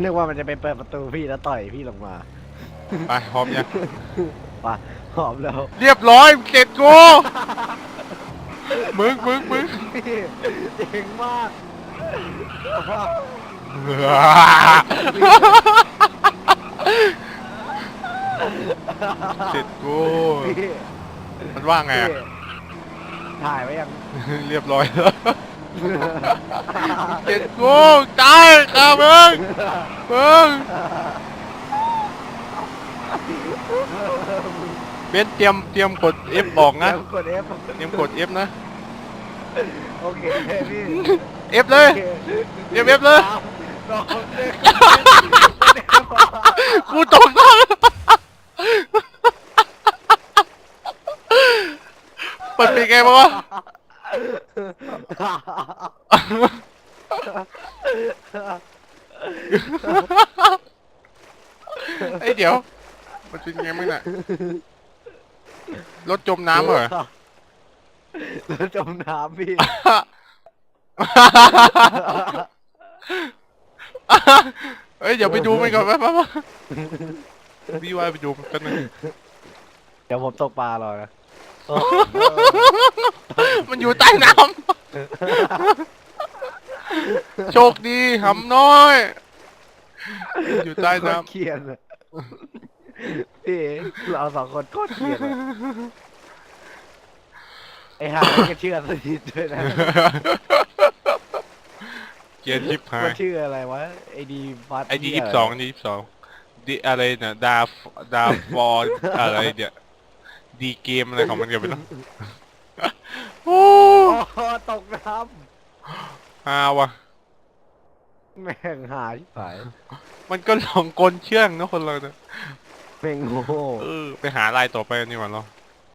เรียกว่ามันจะไปเปิดประตูพี่แล้วต่อยพี่ลงมาไปพร้อมยังไปหอมแล้วเรียบร้อยเสร็จกูมึงมึงมึงพี่เจ๋งมากว้าวเสร็จกูพี่มันว่าไงพี่อะถ่ายไว้ยัง เรียบร้อยแล้ว เสร็จกูตายข้ามึงมึงเบนเตรียมเตรียมกด F บอกนะเดี๋ยวกด F เตรียมกด F นะ โอเคพี่ F เลยโอค F F เลยสามสองหนึ่งกูตกแล้วมันเป็นไงบ้างวะ ไอ้ยเดี๋ยว มันเป็นไงมั้งน่ะ รถจมน้ำเหรอ แล้วจมน้ำพี่ เอ้ยเดี๋ยวไปดูมันก่อนไปไปไปพี่ว่าไปดูมันกันหนึงเดี๋ยวผมตกปลารอนะ มันอยู่ใต้น้ำ โชคดีหำน้อย อยู่ใต้น้โคตรเขียนอะพี่เราสองคนโคตรเขียนอะไอ้ห่าไม่ก็เชื่อสนิทด้วยนะำ เกียร์ยิบหามันยชื่ออะไรวะไอดีฟัดไอดียี่สิบสองไอดียี่สิบสองดีอะไรเนี่ยดาฟดาฟอร์อะไรเนี่ย ดีเกมอะไรของมันกันไปเนาะ โอ้โอ้ตกน้ฮาวะำแม่งหาที่ผายมันก็ลองกลเชื่องนะคนเราเนี่ยแม่งโง่เออไปหาลายต่อไปนี่หว่าเรา